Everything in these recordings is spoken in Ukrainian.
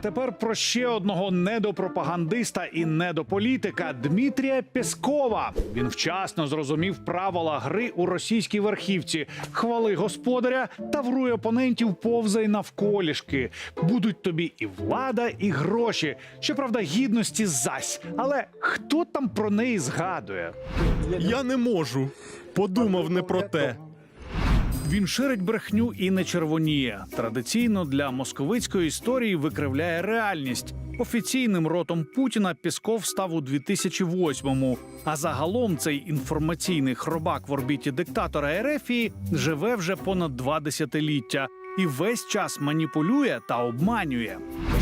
Тепер про ще одного недопропагандиста і недополітика Дмитрія Пєскова. Він вчасно зрозумів правила гри у російській верхівці. Хвали господаря, тавруй опонентів, повзай навколішки. Будуть тобі і влада, і гроші. Щоправда, гідності зась. Але хто там про неї згадує? Я не можу. Подумав не про те. Він ширить брехню і не червоніє. Традиційно для московицької історії викривляє реальність. Офіційним ротом Путіна Пісков став у 2008-му. А загалом цей інформаційний хробак в орбіті диктатора Ерефії живе вже понад два десятиліття і весь час маніпулює та обманює.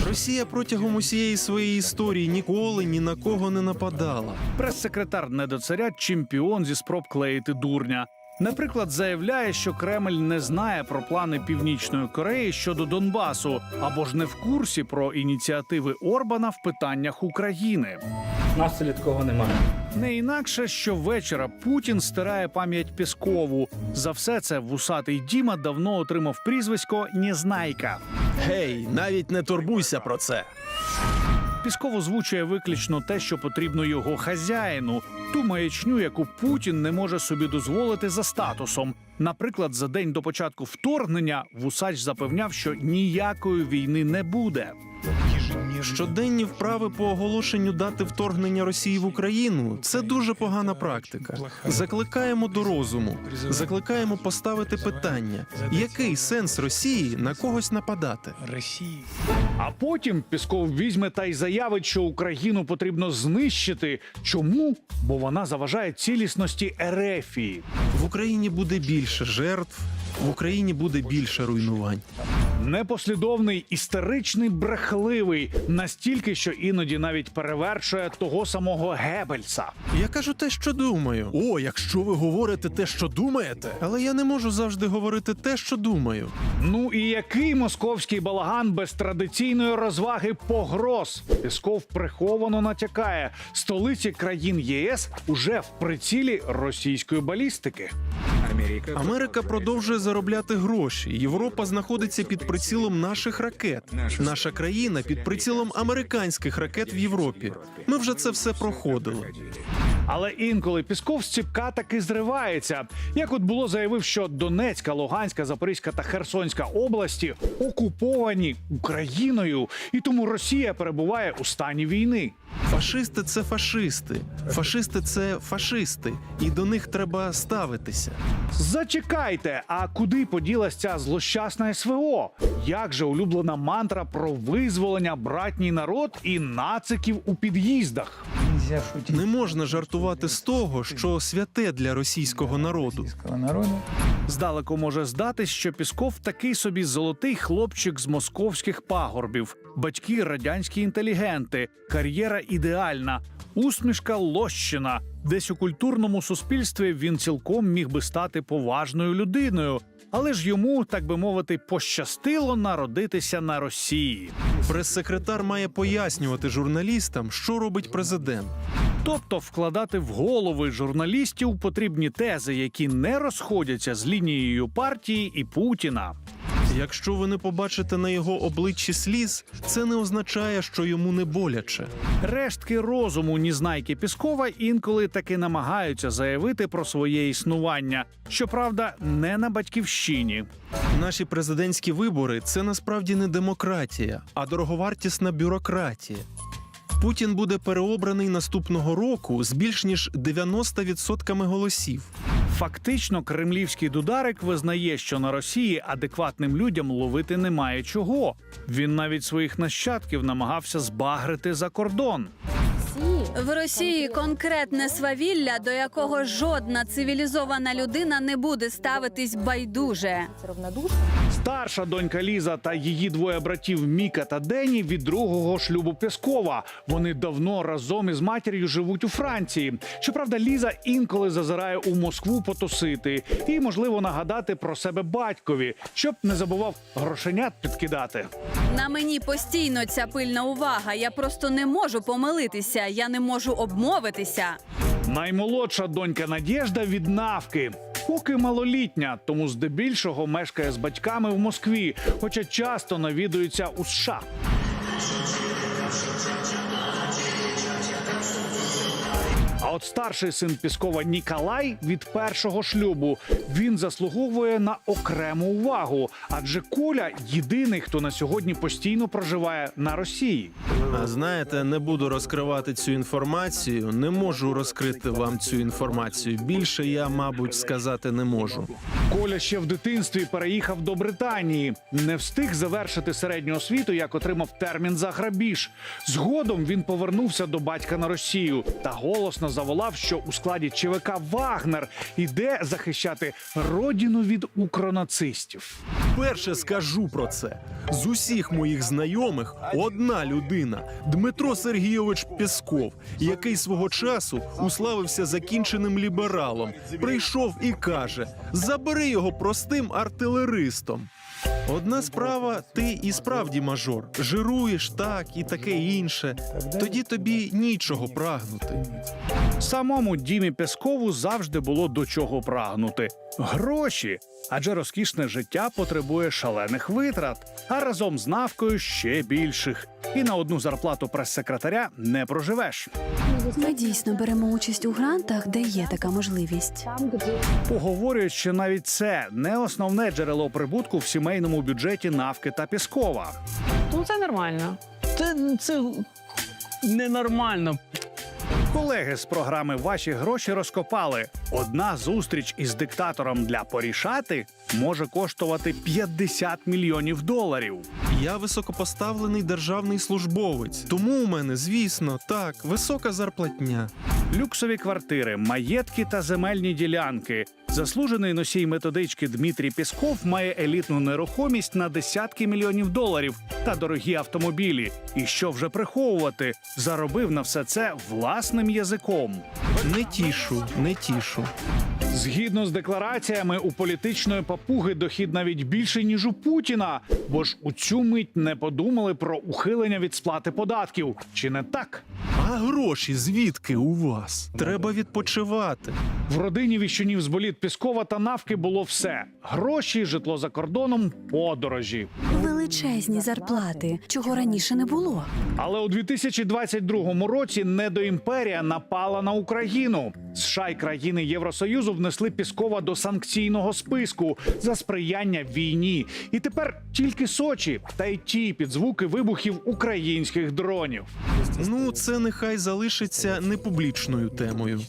Росія протягом усієї своєї історії ніколи ні на кого не нападала. Прес-секретар недоцаря чемпіон зі спроб клеїти дурня. Наприклад, заявляє, що Кремль не знає про плани Північної Кореї щодо Донбасу або ж не в курсі про ініціативи Орбана в питаннях України. Нас такого немає. Не інакше щовечора Путін стирає пам'ять Піскову. За все це вусатий Діма давно отримав прізвисько Незнайка. Гей, навіть не турбуйся про це. Пісков озвучує виключно те, що потрібно його хазяїну, ту маячню, яку Путін не може собі дозволити за статусом. Наприклад, за день до початку вторгнення Вусач запевняв, що ніякої війни не буде. Щоденні вправи по оголошенню дати вторгнення Росії в Україну це дуже погана практика. Закликаємо до розуму, закликаємо поставити питання, який сенс Росії на когось нападати. А потім Пісков візьме та й заявить, що Україну потрібно знищити. Чому? Бо вона заважає цілісності Ерефії. В Україні буде більше жертв, в Україні буде більше руйнувань. Непослідовний, істеричний, брехливий, настільки, що іноді навіть перевершує того самого Геббельса. Я кажу те, що думаю. О, якщо ви говорите те, що думаєте, але я не можу завжди говорити те, що думаю. Ну і який московський балаган без традиційної розваги погроз? Пісков приховано натякає, столиці країн ЄС уже в прицілі російської балістики. Америка продовжує заробляти гроші. Європа знаходиться під прицілом наших ракет. Наша країна під прицілом американських ракет в Європі. Ми вже це все проходили. Але інколи Пісков з ціпка таки зривається. Як от було заявив, що Донецька, Луганська, Запорізька та Херсонська області окуповані Україною, і тому Росія перебуває у стані війни. Фашисти це фашисти. Фашисти це фашисти, і до них треба ставитися. Зачекайте, а куди поділась ця злощасна СВО? Як же улюблена мантра про визволення братній народ і нациків у під'їздах? Нельзя шутить Не можна жартувати з того, що святе для російського народу. Здалеку може здатись, що Пісков такий собі золотий хлопчик з московських пагорбів, батьки радянські інтелігенти, кар'єра ідеальна, усмішка лощина. Десь у культурному суспільстві він цілком міг би стати поважною людиною, але ж йому, так би мовити, пощастило народитися на Росії. Прес-секретар має пояснювати журналістам, що робить президент. Тобто вкладати в голови журналістів потрібні тези, які не розходяться з лінією партії і Путіна. Якщо ви не побачите на його обличчі сліз, це не означає, що йому не боляче. Рештки розуму Нізнайки Піскова інколи таки намагаються заявити про своє існування. Щоправда, не на батьківщині. Наші президентські вибори це насправді не демократія, а дороговартісна бюрократія. Путін буде переобраний наступного року з більш ніж 90% голосів. Фактично, кремлівський дударик визнає, що на Росії адекватним людям ловити немає чого. Він навіть своїх нащадків намагався збагрити за кордон. В Росії конкретне свавілля, до якого жодна цивілізована людина не буде ставитись байдуже. Старша донька Ліза та її двоє братів Міка та Дені від другого шлюбу Пескова. Вони давно разом із матір'ю живуть у Франції. Щоправда, Ліза інколи зазирає у Москву потусити і, можливо, нагадати про себе батькові, щоб не забував грошенят підкидати. На мені постійно ця пильна увага. Я просто не можу помилитися, я не можу обмовитися. Наймолодша донька Надєжда від навки. Поки малолітня, тому здебільшого мешкає з батьками в Москві, хоча часто навідується у США. От старший син Піскова Ніколай від першого шлюбу він заслуговує на окрему увагу, адже Коля єдиний, хто на сьогодні постійно проживає на Росії. Знаєте, не буду розкривати цю інформацію, не можу розкрити вам цю інформацію. Більше я, мабуть, сказати не можу. Коля ще в дитинстві переїхав до Британії, не встиг завершити середню освіту, як отримав термін за грабіж. Згодом він повернувся до батька на Росію та голосно заволав, що у складі ЧВК Вагнер іде захищати родину від укронацистів. Перше скажу про це. З усіх моїх знайомих одна людина Дмитро Сергійович Пєсков, який свого часу уславився закінченим лібералом, прийшов і каже: забери його простим артилеристом. Одна справа, ти і справді мажор, жируєш так і таке інше. Тоді тобі нічого прагнути. Самому Дімі Пескову завжди було до чого прагнути гроші. Адже розкішне життя потребує шалених витрат, а разом з навкою ще більших. І на одну зарплату прес-секретаря не проживеш. Ми дійсно беремо участь у грантах, де є така можливість. Поговорюють, що навіть це не основне джерело прибутку в сімейному бюджеті Навки та Піскова. Ну це нормально. Це, це ненормально. Колеги з програми Ваші гроші розкопали. Одна зустріч із диктатором для порішати може коштувати 50 мільйонів доларів. Я високопоставлений державний службовець, тому у мене, звісно, так, висока зарплатня. Люксові квартири, маєтки та земельні ділянки. Заслужений носій методички Дмитрій Пісков має елітну нерухомість на десятки мільйонів доларів та дорогі автомобілі. І що вже приховувати, заробив на все це власним язиком. Не тішу, не тішу. Згідно з деклараціями, у політичної папуги дохід навіть більший ніж у Путіна, бо ж у цю мить не подумали про ухилення від сплати податків. Чи не так? А гроші звідки у вас? Треба відпочивати. В родині віщунів з боліт Піскова та Навки було все: гроші, житло за кордоном, подорожі. Величезні зарплати, чого раніше не було. Але у 2022 році недоімперія напала на Україну. США і країни Євросоюзу внесли Піскова до санкційного списку за сприяння війні. І тепер тільки Сочі, та й ті під звуки вибухів українських дронів. Ну, це нехай залишиться непублічною темою.